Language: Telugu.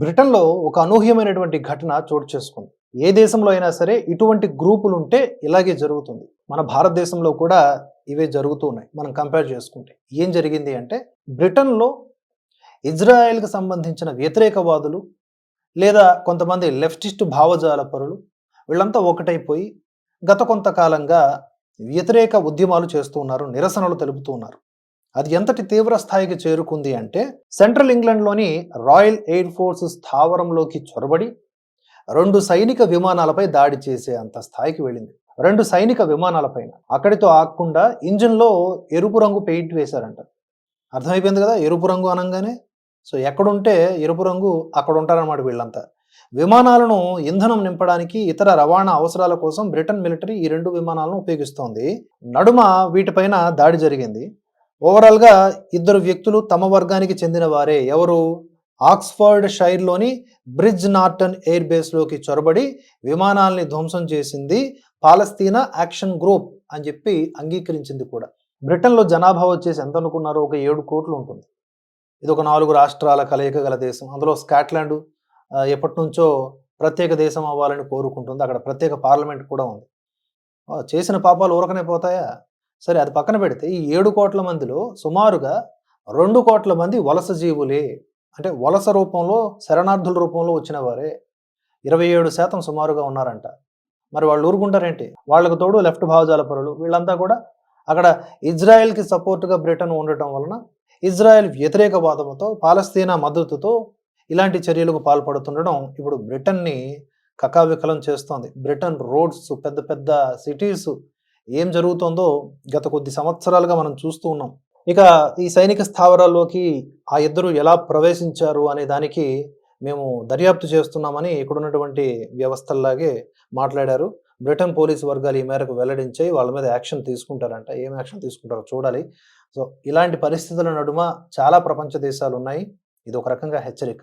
బ్రిటన్లో ఒక అనూహ్యమైనటువంటి ఘటన చోటు చేసుకుంది. ఏ దేశంలో అయినా సరే ఇటువంటి గ్రూపులు ఉంటే ఇలాగే జరుగుతుంది. మన భారతదేశంలో కూడా ఇవే జరుగుతూ ఉన్నాయి. మనం కంపేర్ చేసుకుంటే ఏం జరిగింది అంటే బ్రిటన్లో ఇజ్రాయెల్కి సంబంధించిన వ్యతిరేకవాదులు లేదా కొంతమంది లెఫ్టిస్ట్ భావజాల పరులు వీళ్ళంతా ఒకటైపోయి గత కొంతకాలంగా వ్యతిరేక ఉద్యమాలు చేస్తూ ఉన్నారు నిరసనలు తెలుపుతూ ఉన్నారు. అది ఎంతటి తీవ్ర స్థాయికి చేరుకుంది అంటే సెంట్రల్ ఇంగ్లండ్లోని రాయల్ ఎయిర్ ఫోర్స్ స్థావరంలోకి చొరబడి రెండు సైనిక విమానాలపై దాడి చేసే అంత స్థాయికి వెళ్ళింది. రెండు సైనిక విమానాలపైన. అక్కడితో ఆగకుండా ఇంజిన్లో ఎరుపు రంగు పెయింట్ వేశారంట. అర్థమైపోయింది కదా? ఎరుపు రంగు అనగానే. సో ఎక్కడుంటే ఎరుపు రంగు అక్కడ ఉంటారన్నమాట వీళ్ళంతా. విమానాలను ఇంధనం నింపడానికి ఇతర రవాణా అవసరాల కోసం బ్రిటన్ మిలిటరీ ఈ రెండు విమానాలను ఉపయోగిస్తోంది. నడుమ వీటిపైన దాడి జరిగింది. ఓవరాల్గా ఇద్దరు వ్యక్తులు తమ వర్గానికి చెందిన వారే ఎవరు? ఆక్స్ఫర్డ్ షైర్లోని బ్రిడ్జ్ నార్టన్ ఎయిర్ బేస్లోకి చొరబడి విమానాల్ని ధ్వంసం చేసింది పాలస్తీనా యాక్షన్ గ్రూప్ అని చెప్పి అంగీకరించింది కూడా. బ్రిటన్లో జనాభా వచ్చేసి ఎంత అనుకున్నారో? ఒక ఏడు కోట్లు ఉంటుంది. ఇది ఒక నాలుగు రాష్ట్రాల కలయిక గల దేశం. అందులో స్కాట్లాండ్ ఎప్పటి నుంచో ప్రత్యేక దేశం అవ్వాలని కోరుకుంటుంది. అక్కడ ప్రత్యేక పార్లమెంట్ కూడా ఉంది. చేసిన పాపాలు ఊరకనే పోతాయా? సరే అది పక్కన పెడితే ఈ ఏడు కోట్ల మందిలో సుమారుగా రెండు కోట్ల మంది వలస జీవులే. అంటే వలస రూపంలో శరణార్థుల రూపంలో వచ్చిన వారే ఇరవై ఏడు శాతం సుమారుగా ఉన్నారంట. మరి వాళ్ళు ఊరుకుంటారేంటి? వాళ్ళకు తోడు లెఫ్ట్ భావజాల పరులు. వీళ్ళంతా కూడా అక్కడ ఇజ్రాయెల్కి సపోర్ట్గా బ్రిటన్ ఉండటం వలన ఇజ్రాయెల్ వ్యతిరేకవాదంతో పాలస్తీనా మద్దతుతో ఇలాంటి చర్యలకు పాల్పడుతుండడం ఇప్పుడు బ్రిటన్ని కకావికలం చేస్తోంది. బ్రిటన్ రోడ్స్ పెద్ద పెద్ద సిటీస్ ఏం జరుగుతుందో గత కొద్ది సంవత్సరాలుగా మనం చూస్తూ ఉన్నాం. ఇక ఈ సైనిక స్థావరాల్లోకి ఆ ఇద్దరు ఎలా ప్రవేశించారు అనే దానికి మేము దర్యాప్తు చేస్తున్నామని ఇక్కడ ఉన్నటువంటి వ్యవస్థల్లాగే మాట్లాడారు. బ్రిటన్ పోలీసు వర్గాలు ఈ మేరకు వెల్లడించాయి వాళ్ళ మీద యాక్షన్ తీసుకుంటారంట. ఏం యాక్షన్ తీసుకుంటారో చూడాలి. సో ఇలాంటి పరిస్థితుల నడుమ చాలా ప్రపంచ దేశాలు ఉన్నాయి ఇది ఒక రకంగా హెచ్చరిక.